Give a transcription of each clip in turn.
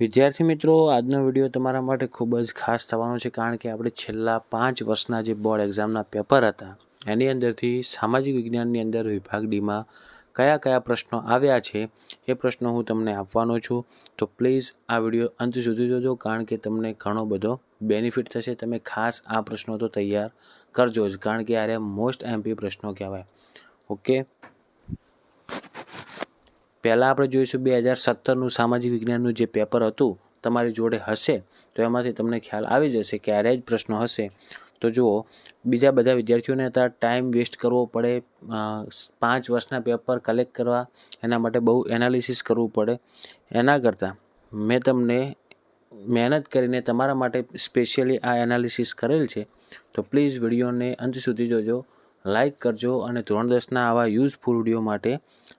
વિદ્યાર્થી મિત્રો, આજનો વીડિયો તમારા માટે ખૂબ જ ખાસ થવાનો છે કારણ કે આપણે છેલ્લા પાંચ વર્ષના જે બોર્ડ એક્ઝામના પેપર હતા, એની અંદરથી સામાજિક વિજ્ઞાનની અંદર વિભાગ ડીમાં કયા કયા પ્રશ્નો આવ્યા છે, એ પ્રશ્નો હું તમને આપવાનો છું. તો પ્લીઝ આ વીડિયો અંત સુધી જોજો કારણ કે તમને ઘણો બધો બેનિફિટ થશે. તમે ખાસ આ પ્રશ્નો તો તૈયાર કરજો જ, કારણ કે આરે મોસ્ટ એમપી પ્રશ્નો કહેવાય. ઓકે? પહેલાં આપણે જોઈશું બે હજાર સત્તરનું સામાજિક વિજ્ઞાનનું જે પેપર હતું, તમારી જોડે હશે, તો એમાંથી તમને ખ્યાલ આવી જશે કે આરે જ પ્રશ્નો હશે. તો જુઓ, બીજા બધા વિદ્યાર્થીઓને અત્યારે ટાઈમ વેસ્ટ કરવો પડે પાંચ વર્ષના પેપર કલેક્ટ કરવા, એના માટે બહુ એનાલિસિસ કરવું પડે. એના કરતાં મેં તમને મહેનત કરીને તમારા માટે સ્પેશિયલી આ એનાલિસિસ કરેલ છે. તો પ્લીઝ વિડીયોને અંત સુધી જોજો લાઇક કરજો અને ધોરણ દસના આવા યુઝફુલ વીડિયો માટે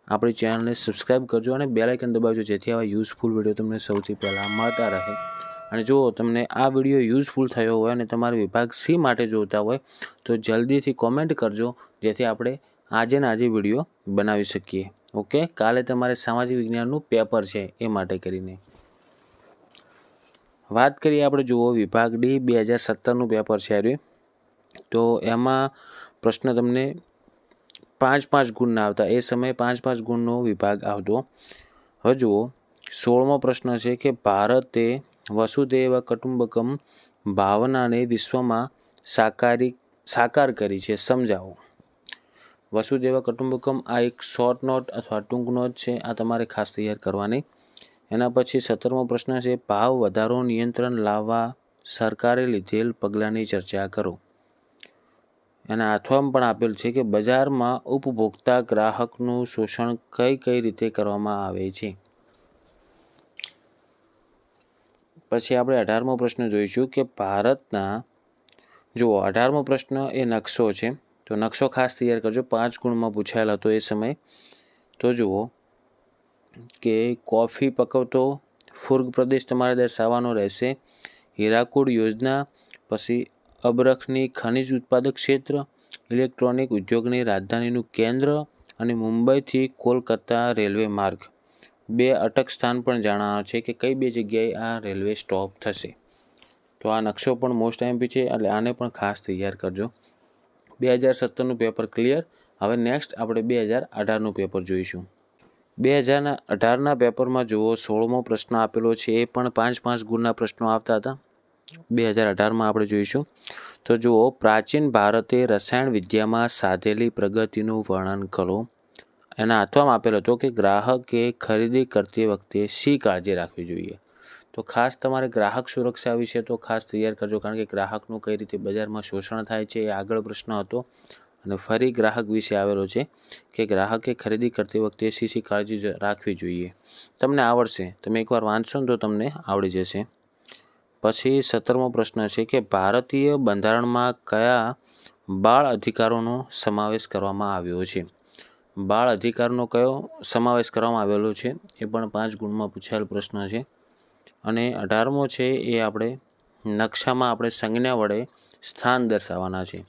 આપણી ચેનલને સબસ્ક્રાઈબ કરજો અને બેલ આઇકન દબાવજો, જેથી આવા યુઝફુલ વીડિયો તમને સૌથી પહેલાં મળતા રહે. અને જો તમને આ વીડિયો યુઝફુલ થયો હોય અને તમારે વિભાગ સી માટે જોતા હોય, તો જલ્દીથી કોમેન્ટ કરજો, જેથી આપણે આજે ને આજે વીડિયો બનાવી શકીએ. ઓકે કાલે તમારે સામાજિક વિજ્ઞાનનું પેપર છે, એ માટે કરીને. વાત કરીએ આપણે, જુઓ, વિભાગ ડી બે હજાર સત્તરનું પેપર છે તો એમાં પ્રશ્ન તમને પાંચ પાંચ ગુણના આવતા. એ સમયે પાંચ પાંચ ગુણનો વિભાગ આવતો. હવે જુઓ, સોળમો પ્રશ્ન છે કે ભારતે વસુદેવ કુટુંબકમ ભાવનાને વિશ્વમાં સાકારી, સાકાર કરી છે. સમજાવો. વસુદેવ કુટુંબકમ આ એક શોર્ટ નોટ અથવા ટૂંક નોટ છે. આ તમારે ખાસ તૈયાર કરવાની. એના પછી સત્તરમો પ્રશ્ન છે, ભાવ વધારો નિયંત્રણ લાવવા સરકારે લીધેલ પગલાંની ચર્ચા કરો. એના આઠવામાં પણ આપેલ છે કે બજારમાં ઉપભોક્તા ગ્રાહકનું શોષણ કઈ કઈ રીતે કરવામાં આવે છે. પછી આપણે અઢારમો પ્રશ્ન જોઈશું કે ભારતના, જુઓ અઢારમો પ્રશ્ન એ નકશો છે. તો નકશો ખાસ તૈયાર કરજો. પાંચ ગુણમાં પૂછાયેલ હતો એ સમય. તો જુઓ કે કોફી પકવતો ફુર્ગ પ્રદેશ તમારે દર્શાવવાનો રહેશે. હીરાકુડ યોજના, પછી અબરખની ખનિજ ઉત્પાદક ક્ષેત્ર, ઇલેક્ટ્રોનિક ઉદ્યોગની રાજધાનીનું કેન્દ્ર અને મુંબઈથી કોલકાતા રેલવે માર્ગ. બે અટક સ્થાન પણ જણાવે છે કે કઈ બે જગ્યાએ આ રેલવે સ્ટોપ થશે. તો આ નકશો પણ મોસ્ટ એમપી છે, એટલે આને પણ ખાસ તૈયાર કરજો. બે હજાર સત્તરનું પેપર ક્લિયર, હવે નેક્સ્ટ આપણે બે હજાર અઢારનું પેપર જોઈશું. બે હજારના અઢારના પેપરમાં જુઓ, સોળમો પ્રશ્ન આપેલો છે, એ પણ પાંચ પાંચ ગુણના પ્રશ્નો આવતા હતા. બે હજાર અઢારમાં આપણે જોઈશું. તો જુઓ, પ્રાચીન ભારતે રસાયણ વિદ્યામાં સાધેલી પ્રગતિનું વર્ણન કરો એના હાથવામાં આપેલો હતો કે ગ્રાહકે ખરીદી કરતી વખતે શી કાળજી રાખવી જોઈએ? તો ખાસ તમારે ગ્રાહક સુરક્ષા વિશે તો ખાસ તૈયાર કરજો, કારણ કે ગ્રાહકનું કઈ રીતે બજારમાં શોષણ થાય છે એ આગળ પ્રશ્ન હતો. અને ફરી ગ્રાહક વિશે આવેલો છે કે ગ્રાહકે ખરીદી કરતી વખતે શી શી કાળજી રાખવી જોઈએ. તમને આવડશે. તમે એકવાર વાંચશો ને તો તમને આવડી જશે. પછી સત્તરમો પ્રશ્ન છે કે ભારતીય બંધારણમાં કયા બાળ અધિકારોનો સમાવેશ કરવામાં આવ્યો છે? બાળ અધિકારનો કયો સમાવેશ કરવામાં આવેલો છે? એ પણ પાંચ ગુણમાં પૂછાયેલ પ્રશ્ન છે. અને અઢારમો છે એ આપણે નકશામાં આપણે સંજ્ઞા વડે સ્થાન દર્શાવવાના છે.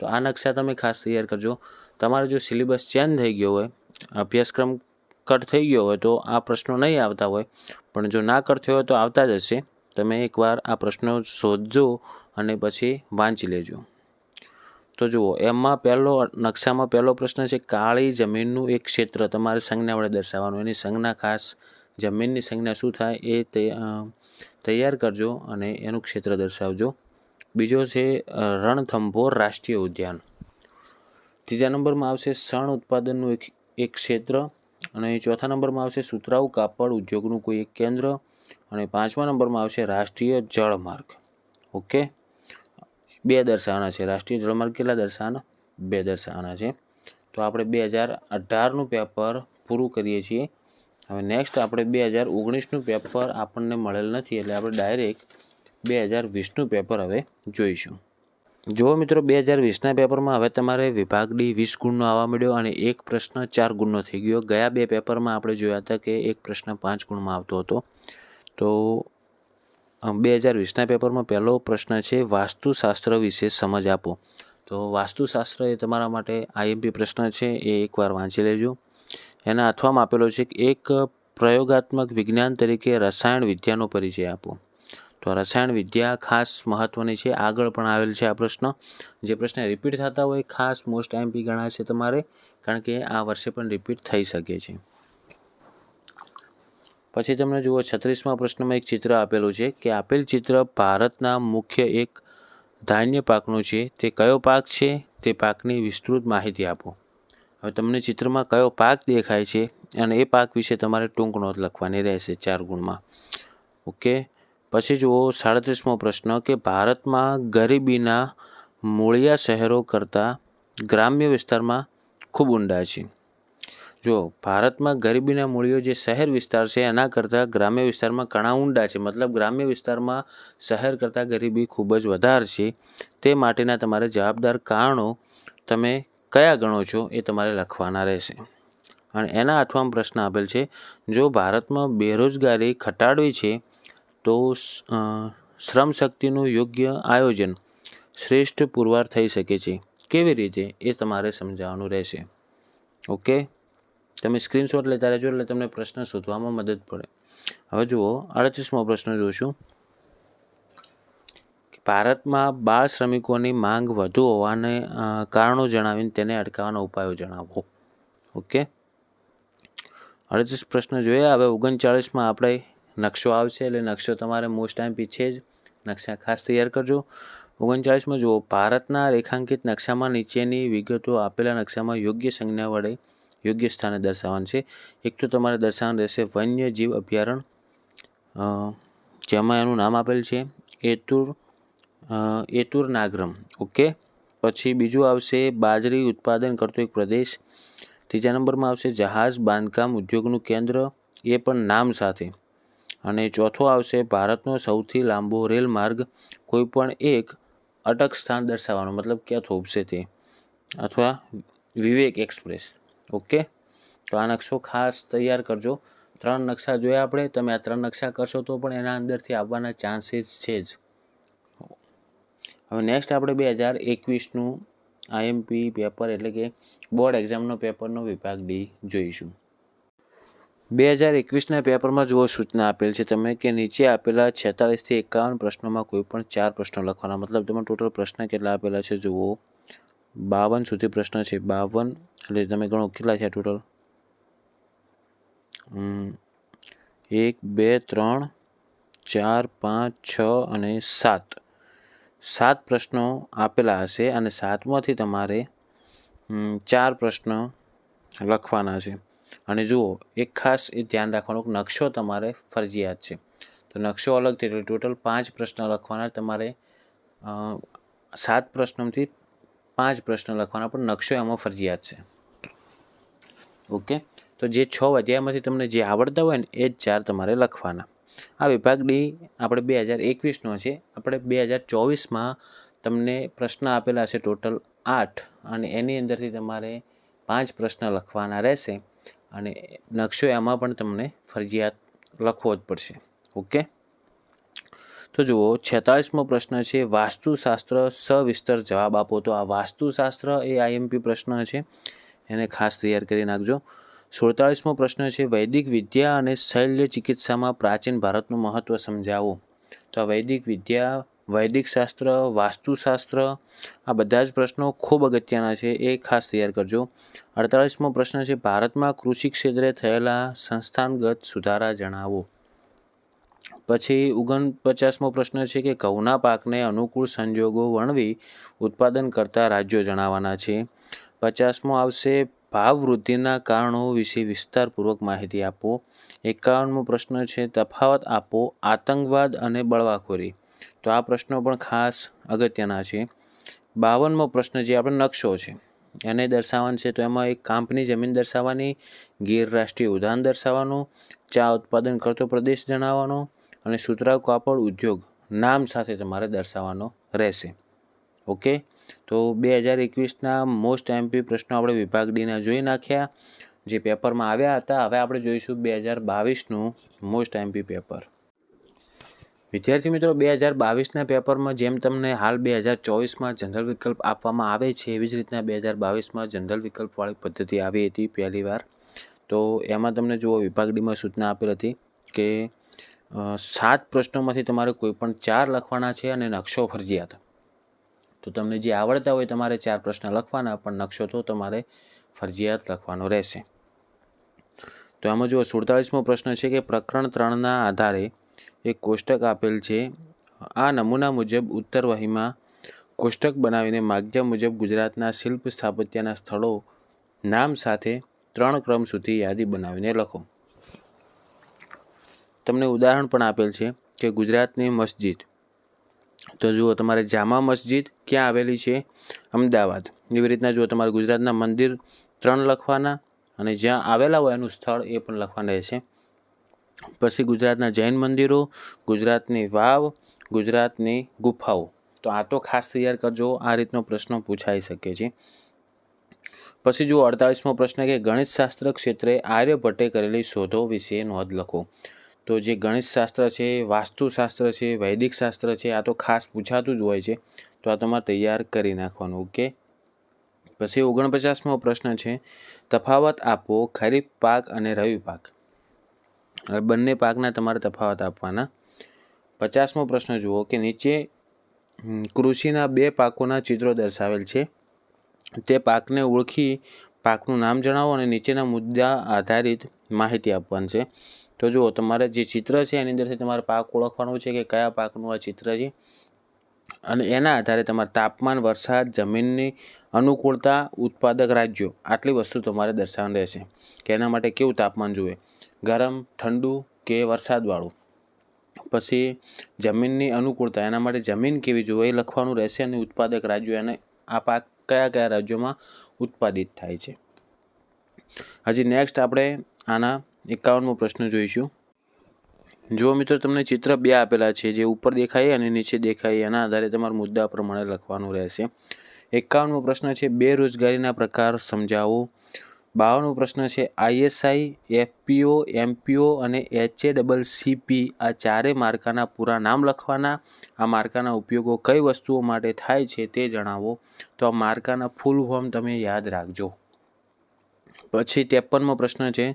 તો આ નકશા તમે ખાસ તૈયાર કરજો. તમારે જો સિલેબસ ચેન્જ થઈ ગયો હોય, અભ્યાસક્રમ કટ થઈ ગયો હોય તો આ પ્રશ્નો નહીં આવતા હોય. પણ જો ના કટ થયો હોય તો આવતા જ હશે. તમે એકવાર આ પ્રશ્નો શોધજો અને પછી વાંચી લેજો. તો જુઓ, એમાં પહેલો નકશામાં પહેલો પ્રશ્ન છે, કાળી જમીનનું એક ક્ષેત્ર તમારે સંજ્ઞા વડે દર્શાવવાનું. એની સંજ્ઞા ખાસ જમીનની સંજ્ઞા શું થાય એ તૈયાર કરજો અને એનું ક્ષેત્ર દર્શાવજો. બીજો છે રણથંભોર રાષ્ટ્રીય ઉદ્યાન. ત્રીજા નંબરમાં આવશે, શણ ઉત્પાદનનું એક એક ક્ષેત્ર અને ચોથા નંબરમાં આવશે સુતરાઉ કાપડ ઉદ્યોગનું કોઈ એક કેન્દ્ર. અને પાંચમા નંબરમાં આવશે રાષ્ટ્રીય જળમાર્ગ ઓકે? બે દર્શાવાના છે. રાષ્ટ્રીય જળમાર્ગ કેટલા દર્શાવાના બે દર્શાવવાના છે. તો આપણે બે હજાર અઢારનું પેપર પૂરું કરીએ છીએ. હવે નેક્સ્ટ આપણે બે હજાર ઓગણીસનું પેપર આપણને મળેલ નથી એટલે આપણે ડાયરેક્ટ બે હજાર વીસનું પેપર હવે જોઈશું. જો મિત્રો, બે હજાર વીસના પેપરમાં હવે તમારે વિભાગ ડી વીસ ગુણનો આવવા મળ્યો અને એક પ્રશ્ન ચાર ગુણનો થઈ ગયો. ગયા બે પેપરમાં આપણે જોયા હતા કે એક પ્રશ્ન પાંચ ગુણમાં આવતો હતો. તો બે હજાર વીસના પેપરમાં પહેલો પ્રશ્ન છે વાસ્તુશાસ્ત્ર વિશે સમજ આપો. તો વાસ્તુશાસ્ત્ર એ તમારા માટે આઈએમપી પ્રશ્ન છે, એ એકવાર વાંચી લેજો. એના અથવામાં આપેલો છે કે એક પ્રયોગાત્મક વિજ્ઞાન તરીકે રસાયણ વિદ્યાનો પરિચય આપો. તો રસાયણ વિદ્યા ખાસ મહત્ત્વની છે. આગળ પણ આવેલ છે આ પ્રશ્ન. જે પ્રશ્ન રિપીટ થતા હોય ખાસ મોસ્ટ એમપી ગણાશે તમારે, કારણ કે આ વર્ષે પણ રિપીટ થઈ શકે છે. પછી તમને જુઓ, છત્રીસમાં પ્રશ્નમાં એક ચિત્ર આપેલું છે કે આપેલ ચિત્ર ભારતના મુખ્ય એક ધાન્ય પાકનું છે. તે કયો પાક છે? તે પાકની વિસ્તૃત માહિતી આપો. હવે તમને ચિત્રમાં કયો પાક દેખાય છે અને એ પાક વિશે તમારે ટૂંક નોંધ લખવાની રહેશે ચાર ગુણમાં. ઓકે? પછી જુઓ સાડત્રીસમો પ્રશ્ન કે ભારતમાં ગરીબીના મૂળિયા શહેરો કરતાં ગ્રામ્ય વિસ્તારમાં ખૂબ ઊંડા છે. જો ભારતમાં ગરીબીના મૂળિયો જે શહેર વિસ્તાર છે, એના કરતાં ગ્રામ્ય વિસ્તારમાં ઘણા ઊંડા છે. મતલબ ગ્રામ્ય વિસ્તારમાં શહેર કરતાં ગરીબી ખૂબ જ વધારે છે. તે માટેના તમારે જવાબદાર કારણો તમે કયા ગણો છો એ તમારે લખવાના રહેશે. અને એના અથવામાં પ્રશ્ન આપેલ છે, જો ભારતમાં બેરોજગારી ઘટાડવી છે તો શ્રમ શક્તિનું યોગ્ય આયોજન શ્રેષ્ઠ પુરવાર થઈ શકે છે. કેવી રીતે? એ તમારે સમજાવવાનું રહેશે. ઓકે? તમે સ્ક્રીનશોટ લેતા રહેજો, એટલે તમને પ્રશ્ન શોધવામાં મદદ પડે. હવે જુઓ અડત્રીસમો પ્રશ્ન જોઈશું ભારતમાં બાળ શ્રમિકોની માંગ વધુ હોવાને કારણો જણાવીને તેને અટકાવવાના ઉપાયો જણાવો. ઓકે? અડત્રીસ પ્રશ્ન જોઈએ. હવે ઓગણચાળીસમાં આપણે નકશો આવશે એટલે નકશો તમારે મોસ્ટ ટાઈમ પીછે જ નકશા ખાસ તૈયાર કરજો. ઓગણચાળીસમાં જુઓ, ભારતના રેખાંકિત નકશામાં નીચેની વિગતો આપેલા નકશામાં યોગ્ય સંજ્ઞા વડે યોગ્ય સ્થાને દર્શાવવાનું છે. એક તો તમારે દર્શાવવાનું રહેશે વન્યજીવ અભયારણ્ય જેમાં એનું નામ આપેલ છે, એતુર એતુર નાગરમ ઓકે? પછી બીજું આવશે બાજરી ઉત્પાદન કરતો એક પ્રદેશ. ત્રીજા નંબરમાં આવશે જહાજ, બાંધકામ, ઉદ્યોગનું કેન્દ્ર. એ પણ નામ સાથે. અને ચોથો આવશે ભારતનો સૌથી લાંબો રેલ માર્ગ કોઈ પણ એક અટક સ્થાન દર્શાવવાનું, મતલબ ક્યાં થોભશે તે? અથવા વિવેક એક્સપ્રેસ. ઓકે? તો આ નકશો ખાસ તૈયાર કરજો. ત્રણ નકશા જોયા આપણે. તમે આ ત્રણ નકશા કરશો તો પણ એના અંદરથી આવવાના ચાન્સીસ છે જ. હવે નેક્સ્ટ આપણે બે હજાર એકવીસનું આઈએમપી પેપર એટલે કે બોર્ડ એક્ઝામનો પેપરનો વિભાગ ડી જોઈશું. બે હજાર એકવીસના પેપરમાં જુઓ સૂચના આપેલ છે તમે કે નીચે આપેલા છેતાલીસથી એકાવન પ્રશ્નોમાં કોઈ પણ ચાર પ્રશ્નો લખવાના. મતલબ તમે ટોટલ પ્રશ્ન કેટલા આપેલા છે જુઓ. બાવન સુધી પ્રશ્ન છે. બાવન, એટલે તમે ગણો કેટલા છે ટોટલ એક, બે, ત્રણ, ચાર, પાંચ, છ અને સાત. સાત પ્રશ્નો આપેલા હશે અને સાતમાંથી તમારે ચાર પ્રશ્ન લખવાના છે. અને જુઓ, એક ખાસ એ ધ્યાન રાખવાનો નકશો તમારે ફરજિયાત છે. તો નકશો અલગથી એટલે ટોટલ પાંચ પ્રશ્ન લખવાના. તમારે સાત પ્રશ્નોથી પાંચ પ્રશ્ન લખવાના, પણ નકશો એમાં ફરજિયાત છે. ઓકે? તો જે છ અધ્યાયમાંથી તમને જે આવડતા હોય ને, એ જ ચાર તમારે લખવાના. આ વિભાગ ડી આપણે બે હજાર એકવીસનો છે. આપણે બે હજાર ચોવીસમાં તમને પ્રશ્ન આપેલા છે ટોટલ આઠ અને એની અંદરથી તમારે પાંચ પ્રશ્ન લખવાના રહેશે. અને નકશો એમાં પણ તમને ફરજિયાત લખવો જ પડશે. ઓકે? તો જુઓ, છેતાળીસમો પ્રશ્ન છે, વાસ્તુશાસ્ત્ર સવિસ્તર જવાબ આપો. તો આ વાસ્તુશાસ્ત્ર એ આઈએમપી પ્રશ્ન છે. એને ખાસ તૈયાર કરી નાખજો. સુડતાળીસમો પ્રશ્ન છે, વૈદિક વિદ્યા અને શૈલ્ય ચિકિત્સામાં પ્રાચીન ભારતનું મહત્ત્વ સમજાવો. તો આ વૈદિક વિદ્યા વૈદિક શાસ્ત્ર, વાસ્તુશાસ્ત્ર, આ બધા જ પ્રશ્નો ખૂબ અગત્યના છે, એ ખાસ તૈયાર કરજો. અડતાળીસમો પ્રશ્ન છે, ભારતમાં કૃષિ ક્ષેત્રે થયેલા સંસ્થાનગત સુધારા જણાવો. પછી ઓગણપચાસમો પ્રશ્ન છે કે ઘઉંના પાકને અનુકૂળ સંજોગો વર્ણવી ઉત્પાદન કરતા રાજ્યો જણાવવાના છે. પચાસમો આવશે, ભાવ વૃદ્ધિના કારણો વિશે વિસ્તારપૂર્વક માહિતી આપો. એકાવનમો પ્રશ્ન છે, તફાવત આપો, આતંકવાદ અને બળવાખોરી. તો આ પ્રશ્નો પણ ખાસ અગત્યના છે. બાવનમો પ્રશ્ન જે આપણો નકશો છે, એને દર્શાવવાનું છે તો એમાં એક કાંપની જમીન દર્શાવવાની, ગેરરાષ્ટ્રીય ઉદાહરણ દર્શાવવાનું, ચા ઉત્પાદન કરતો પ્રદેશ જણાવવાનો અને સુતરાઉ કાપડ ઉદ્યોગ નામ સાથે તમારે દર્શાવવાનો રહેશે. ઓકે? તો બે હજાર એકવીસના મોસ્ટ એમપી પ્રશ્નો આપણે વિભાગ ડીના જોઈ નાખ્યા, જે પેપરમાં આવ્યા હતા. હવે આપણે જોઈશું બે હજાર બાવીસનું મોસ્ટ એમપી પેપર. વિદ્યાર્થી મિત્રો, બે હજાર બાવીસના પેપરમાં જેમ તમને હાલ બે હજાર ચોવીસમાં જનરલ વિકલ્પ આપવામાં આવે છે, એવી જ રીતના બે હજાર બાવીસમાં જનરલ વિકલ્પવાળી પદ્ધતિ આવી હતી પહેલીવાર. તો એમાં તમને જુઓ વિભાગ ડીમાં સૂચના આપેલ હતી કે સાત પ્રશ્નોમાંથી તમારે કોઈપણ ચાર લખવાના છે અને નકશો ફરજિયાત. તો તમને જે આવડતા હોય તમારે ચાર પ્રશ્ન લખવાના, પણ નકશો તો તમારે ફરજિયાત લખવાનો રહેશે. તો એમાં જુઓ સુડતાલીસમો પ્રશ્ન છે કે પ્રકરણ ત્રણના આધારે એક કોષ્ટક આપેલ છે. આ નમૂના મુજબ ઉત્તર વહીમાં કોષ્ટક બનાવીને માગ્યા મુજબ ગુજરાતના શિલ્પ સ્થાપત્યના સ્થળો, નામ સાથે ત્રણ ક્રમ સુધી યાદી બનાવીને લખો. તમને ઉદાહરણ પણ આપેલ છે કે ગુજરાતની મસ્જિદ. તો જુઓ, તમારે જામા મસ્જિદ ક્યાં આવેલી છે? અમદાવાદ. એવી રીતના જુઓ, તમારે ગુજરાતના મંદિર ત્રણ લખવાના અને જ્યાં આવેલા હોય એનું સ્થળ એ પણ લખવાનું રહેશે. પછી ગુજરાતના જૈન મંદિરો, ગુજરાતની વાવ, ગુજરાતની ગુફાઓ. તો આ તો ખાસ તૈયાર કરજો, આ રીતનો પ્રશ્ન પૂછાઈ શકે છે. પછી જુઓ અડતાલીસમો પ્રશ્ન કે ગણિતશાસ્ત્ર ક્ષેત્રે આર્યભટ્ટે કરેલી શોધો વિશે નોંધ લખો. તો જે ગણિતશાસ્ત્ર છે, વાસ્તુશાસ્ત્ર છે વૈદિક શાસ્ત્ર છે, આ તો ખાસ પૂછાતું જ હોય છે. તો આ તમારે તૈયાર કરી નાખવાનું, ઓકે? પછી ઓગણપચાસમો પ્રશ્ન છે, તફાવત આપો ખરીફ પાક અને રવિ પાક. બંને પાકના તમારે તફાવત આપવાના. પચાસમો પ્રશ્ન જુઓ કે નીચે કૃષિના બે પાકોના ચિત્રો દર્શાવેલ છે. તે પાકને ઓળખી પાકનું નામ જણાવો અને નીચેના મુદ્દા આધારિત માહિતી આપવાની છે. તો જુઓ, તમારે જે ચિત્ર છે એની અંદરથી તમારે પાક ઓળખવાનું છે કે કયા પાકનું આ ચિત્ર છે? અને એના આધારે તમારે તાપમાન, વરસાદ, જમીનની અનુકૂળતા, ઉત્પાદક રાજ્યો, આટલી વસ્તુ તમારે દર્શાવવાની રહેશે. કે એના માટે કેવું તાપમાન જોઈએ? ગરમ, ઠંડુ કે વરસાદવાળું? પછી જમીનની અનુકૂળતા, એના માટે જમીન કેવી જોઈએ એ લખવાનું રહેશે અને ઉત્પાદક રાજ્યો એને આ પાક કયા કયા રાજ્યોમાં ઉત્પાદિત થાય છે. હજી નેક્સ્ટ આપણે આના એકાવનમો પ્રશ્ન જોઈશું. જો મિત્રો, તમને ચિત્ર બે આપેલા છે, જે ઉપર દેખાય અને નીચે દેખાય, એના આધારે તમારા મુદ્દા પ્રમાણે લખવાનું રહેશે. એકાવનમો પ્રશ્ન છે, બેરોજગારીના પ્રકાર સમજાવો. બાવનમો પ્રશ્ન છે આઈએસઆઈ એફપીઓ એમપીઓ અને એચએ ડબલ સીપી આ ચારે માર્કાના પૂરા નામ લખવાના. આ માર્કાના ઉપયોગો કઈ વસ્તુઓ માટે થાય છે તે જણાવો. તો આ માર્કાના ફૂલ ફોર્મ તમે યાદ રાખજો. પછી ત્રેપનમો પ્રશ્ન છે,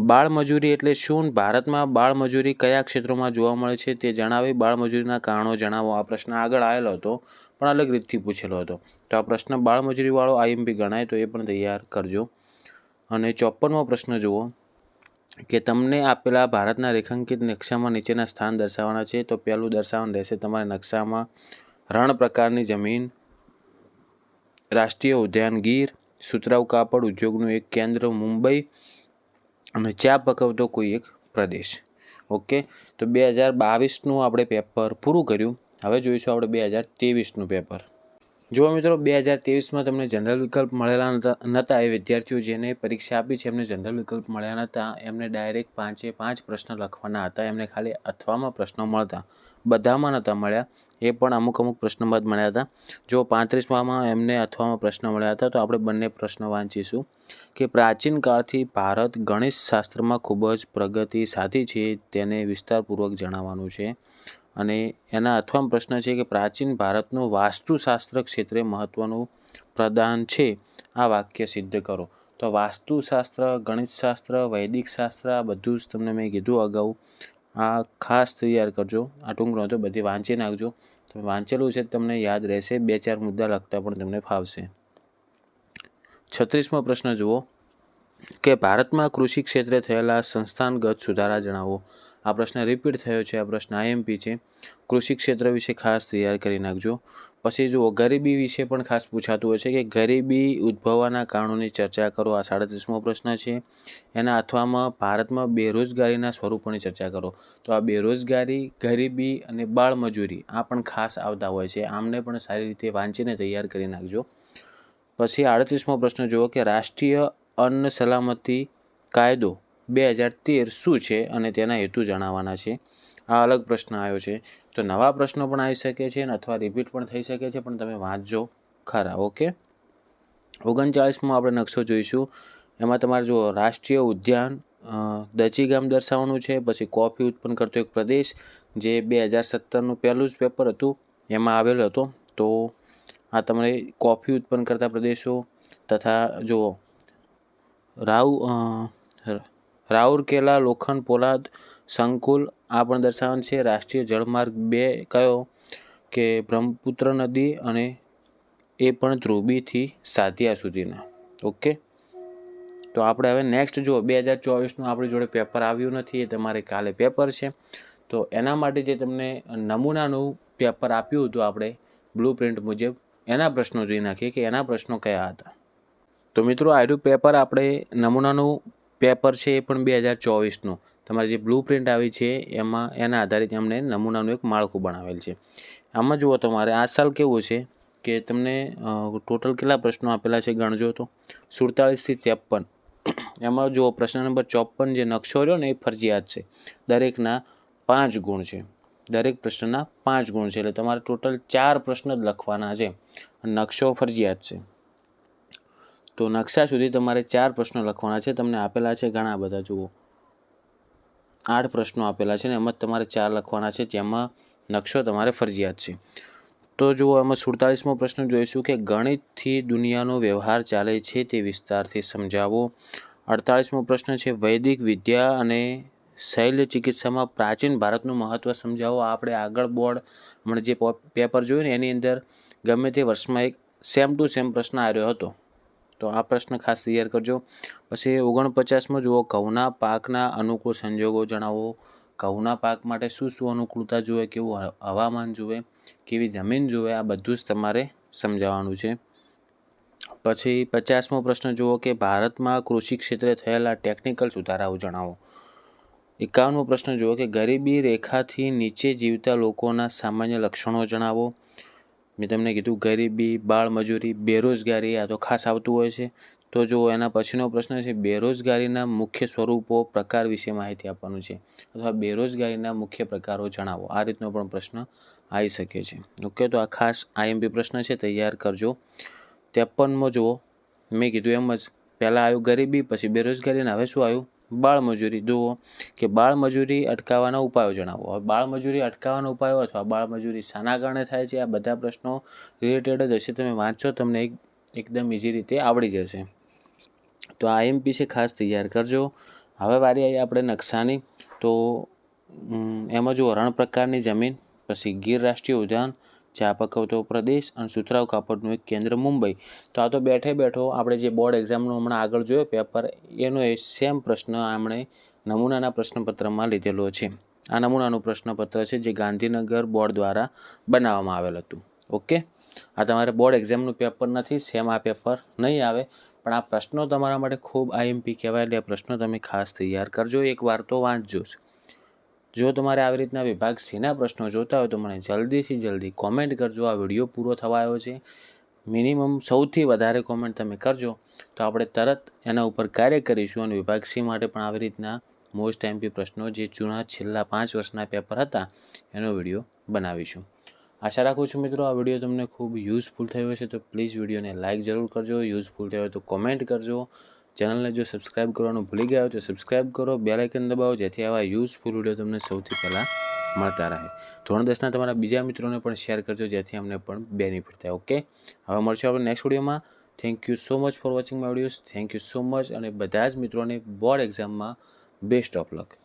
બાળમજૂરી એટલે શું? ભારતમાં બાળમજૂરી કયા ક્ષેત્રોમાં જોવા મળે છે તે જણાવી બાળમજૂરીના કારણો જણાવો. આ પ્રશ્ન આગળ આવેલો હતો, પણ અલગ રીતથી પૂછેલો હતો. તો આ પ્રશ્ન બાળમજૂરીવાળો આઈએમપી ગણાય તો એ પણ તૈયાર કરજો. અને ચોપનમો પ્રશ્ન જુઓ કે તમને આપેલા ભારતના રેખાંકિત નકશામાં નીચેના સ્થાન દર્શાવવાના છે, તો પહેલું દર્શાવવાનું રહેશે તમારા નકશામાં રણ પ્રકારની જમીન, રાષ્ટ્રીય ઉદ્યાન ગીર સુતરાઉ કાપડ ઉદ્યોગનું એક કેન્દ્ર, મુંબઈ અને ચા પકવતો કોઈ એક પ્રદેશ. ઓકે? તો બે હજાર બાવીસનું આપણે પેપર પૂરું કર્યું. હવે જોઈશું આપણે બે હજાર ત્રેવીસનું પેપર. જો મિત્રો બે હજાર ત્રેવીસમાં તમને જનરલ વિકલ્પ મળેલા નહોતા એ વિદ્યાર્થીઓ જેને પરીક્ષા આપી છે, એમને જનરલ વિકલ્પ મળ્યા નહોતા એમને ડાયરેક્ટ પાંચે પાંચ પ્રશ્ન લખવાના હતા. એમને ખાલી અથવામાં પ્રશ્નો મળતા. બધામાં નહોતા મળ્યા. એ પણ અમુક અમુક પ્રશ્નો બાદ મળ્યા હતા. જો પાંત્રીસમાં એમને અથવામાં પ્રશ્ન મળ્યા હતા, તો આપણે બંને પ્રશ્નો વાંચીશું. કે પ્રાચીન કાળથી ભારત ગણિત શાસ્ત્રમાં ખૂબ જ પ્રગતિ સાધી છે, તેને વિસ્તારપૂર્વક જણાવવાનું છે. અને એના અથવા પ્રશ્ન છે કે પ્રાચીન ભારતનું વાસ્તુશાસ્ત્ર ક્ષેત્રે મહત્ત્વનું પ્રદાન છે. આ વાક્ય સિદ્ધ કરો. તો વાસ્તુશાસ્ત્ર, ગણિતશાસ્ત્ર વૈદિક શાસ્ત્ર આ બધું જ તમને મેં કીધું અગાઉ. આ ખાસ તૈયાર કરજો. આ ટૂંક નહોતો બધી વાંચી નાખજો. તમે વાંચેલું છે તમને યાદ રહેશે. બે ચાર મુદ્દા લખતા પણ તમને ફાવશે. છત્રીસમો પ્રશ્ન જુઓ. કે ભારતમાં કૃષિ ક્ષેત્રે થયેલા સંસ્થાનગત સુધારા જણાવો. આ પ્રશ્ન રિપીટ થયો છે. આ પ્રશ્ન આઈએમપી છે. કૃષિ ક્ષેત્ર વિશે ખાસ તૈયાર કરી નાખજો. પછી જુઓ, ગરીબી વિશે પણ ખાસ પૂછાતું હોય છે કે ગરીબી ઉદ્ભવવાના કારણોની ચર્ચા કરો. આ સાડત્રીસમો પ્રશ્ન છે. એના અથવામાં ભારતમાં બેરોજગારીના સ્વરૂપોની ચર્ચા કરો. તો આ બેરોજગારી, ગરીબી અને બાળમજૂરી આ પણ ખાસ આવતા હોય છે. આમને પણ સારી રીતે વાંચીને તૈયાર કરી નાખજો. પછી આડત્રીસમો પ્રશ્ન જુઓ કે રાષ્ટ્રીય અન્ન સલામતી કાયદો બે હજાર તેર શું છે અને તેના હેતુ જણાવવાના છે? આ અલગ પ્રશ્ન આવ્યો છે. તો નવા પ્રશ્નો પણ આવી શકે છે અને અથવા રિપીટ પણ થઈ શકે છે, પણ તમે વાંચજો ખરા, ઓકે? ઓગણચાળીસમાં આપણે નકશો જોઈશું. એમાં તમારે જો રાષ્ટ્રીય ઉદ્યાન દચી ગામ દર્શાવવાનું છે, પછી કોફી ઉત્પન્ન કરતો એક પ્રદેશ, જે બે હજાર સત્તરનું પહેલું જ પેપર હતું, એમાં આવેલો હતો. તો આ તમારે કોફી ઉત્પન્ન કરતા પ્રદેશો તથા જુઓ, રાવ રાઉરકેલા લોખંડ, પોલાદ, સંકુલ, આ પણ દર્શાવવાનું છે. રાષ્ટ્રીય જળમાર્ગ બે કયો? કે બ્રહ્મપુત્ર નદી અને એ પણ ધ્રુબીથી સાધિયા સુધીના. ઓકે? તો આપણે હવે નેક્સ્ટ જો બે હજાર ચોવીસનું આપણી જોડે પેપર આવ્યું નથી. એ તમારે કાલે પેપર છે. તો એના માટે જે તમને નમૂનાનું પેપર આપ્યું હતું આપણે બ્લુ પ્રિન્ટ મુજબ, એના પ્રશ્નો જોઈ નાખીએ કે એના પ્રશ્નો કયા હતા. તો મિત્રો આયુ પેપર આપણે નમૂનાનું પેપર છે એ પણ બે હજાર ચોવીસનું. તમારી જે બ્લુ પ્રિન્ટ આવી છે, એમાં, એના આધારિત એમણે નમૂનાનું એક માળખું બનાવેલ છે. આમાં જુઓ તમારે, આ સાલ કેવું છે કે તમને ટોટલ કેટલા પ્રશ્નો આપેલા છે ગણજો તો. સુડતાળીસથી ત્રેપન. એમાં જુઓ, પ્રશ્ન નંબર ચોપન જે નકશો રહ્યો ને એ ફરજિયાત છે. દરેકના પાંચ ગુણ છે. દરેક પ્રશ્નના પાંચ ગુણ છે. એટલે તમારે ટોટલ ચાર પ્રશ્ન જ લખવાના છે. નકશો ફરજિયાત છે. તો નકશા સુધી તમારે ચાર પ્રશ્નો લખવાના છે. તમને આપેલા છે ઘણા બધા, જુઓ. આઠ પ્રશ્નો આપેલા છે ને એમાં તમારે ચાર લખવાના છે, જેમાં નકશો તમારે ફરજિયાત છે. તો જુઓ એમાં સુડતાલીસમો પ્રશ્ન જોઈશું કે ગણિતથી દુનિયાનો વ્યવહાર ચાલે છે તે વિસ્તારથી સમજાવો. અડતાળીસમો પ્રશ્ન છે, વૈદિક વિદ્યા અને શૈલ્ય ચિકિત્સામાં પ્રાચીન ભારતનું મહત્ત્વ સમજાવો. આપણે આગળ બોર્ડ હમણાં જે પેપર જોયું ને એની અંદર ગમે તે વર્ષમાં એક સેમ ટુ સેમ પ્રશ્ન આવ્યો હતો. તો આ પ્રશ્ન ખાસ તૈયાર કરજો. પછી ઓગણપચાસમાં જુઓ, ઘઉંના પાકના અનુકૂળ સંજોગો જણાવો. ઘઉંના પાક માટે શું શું અનુકૂળતા જુએ, કેવું હવામાન જુએ, કેવી જમીન જુએ, આ બધું જ તમારે સમજાવવાનું છે. પછી પચાસમો પ્રશ્ન જુઓ કે ભારતમાં કૃષિ ક્ષેત્રે થયેલા ટેકનિકલ સુધારાઓ જણાવો. એકાવનમો પ્રશ્ન જુઓ કે ગરીબી રેખાથી નીચે જીવતા લોકોના સામાન્ય લક્ષણો જણાવો. મેં તમને કીધું, ગરીબી, બાળમજૂરી, બેરોજગારી આ તો ખાસ આવતું હોય છે. તો જો એના પછીનો પ્રશ્ન છે, બેરોજગારીના મુખ્ય સ્વરૂપો, પ્રકાર વિશે માહિતી આપવાનું છે. અથવા બેરોજગારીના મુખ્ય પ્રકારો જણાવો. આ રીતનો પણ પ્રશ્ન આવી શકે છે. ઓકે, તો આ ખાસ આઈએમપી પ્રશ્ન છે, તૈયાર કરજો. ત્રેપનમો જુઓ, મેં કીધું એમ જ, પહેલાં આવ્યું ગરીબી, પછી બેરોજગારી, અને હવે શું આવ્યું? બાળમજૂરી. જુઓ કે બાળમજૂરી અટકાવવાના ઉપાયો જણાવો. હવે બાળમજૂરી અટકાવવાના ઉપાયો અથવા બાળમજૂરી શાના કારણે થાય છે, આ બધા પ્રશ્નો રિલેટેડ જ હશે. તમે વાંચો તમને એક, એકદમ ઇઝી રીતે આવડી જશે. તો આ આઈએમપી છે, ખાસ તૈયાર કરજો. હવે વારી આવી આપણે નકશાની. તો એમાં જુઓ, રણ પ્રકારની જમીન, પછી ગીર રાષ્ટ્રીય ઉદ્યાન ચા પકવતો પ્રદેશ અને સુતરાવ કાપડનું એક કેન્દ્ર મુંબઈ. તો આ તો બેઠે બેઠો આપણે જે બોર્ડ એક્ઝામનું હમણાં આગળ જોયો પેપર, એનો એ સેમ પ્રશ્ન આપણે નમૂનાના પ્રશ્નપત્રમાં લીધેલો છે. આ નમૂનાનું પ્રશ્નપત્ર છે જે ગાંધીનગર બોર્ડ દ્વારા બનાવવામાં આવેલ હતું. ઓકે? આ તમારે બોર્ડ એક્ઝામનું પેપર નથી, સેમ આ પેપર નહીં આવે, પણ આ પ્રશ્નો તમારા માટે ખૂબ આઈએમપી કહેવાય એટલે પ્રશ્નો તમે ખાસ તૈયાર કરજો. એકવાર તો વાંચજો જ. જો તમારે આવી રીતના વિભાગ સીના પ્રશ્નો જોતા હોય તો મને જલ્દીથી જલ્દી કોમેન્ટ કરજો. આ વીડિયો પૂરો થવા આવ્યો છે. મિનિમમ સૌથી વધારે કોમેન્ટ તમે કરજો. તો આપણે તરત એના ઉપર કાર્ય કરીશું અને વિભાગ સી માટે પણ આવી રીતના મોસ્ટ એમપી પ્રશ્નો જે જૂના છેલ્લા પાંચ વર્ષના પેપર હતા, એનો વીડિયો બનાવીશું. આશા રાખું છું મિત્રો આ વીડિયો તમને ખૂબ યુઝફુલ થયો હશે. તો પ્લીઝ વિડીયોને લાઇક જરૂર કરજો. યુઝફુલ થયો તો કોમેન્ટ કરજો. ચેનલને જો સબસ્ક્રાઈબ કરવાનું ભૂલી ગયા હોય તો સબસ્ક્રાઈબ કરો બેલાઇકન દબાવો, જેથી આવા યુઝફુલ વીડિયો તમને સૌથી પહેલાં મળતા રહે. ધોરણ દસના તમારા બીજા મિત્રોને પણ શેર કરજો, જેથી અમને પણ બેનિફિટ થાય ઓકે હવે મળશું આપણે નેક્સ્ટ વિડીયોમાં. Thank you so much for watching my videos thank you so much અને બધા જ મિત્રોને બોર્ડ એક્ઝામમાં બેસ્ટ ઓફ લક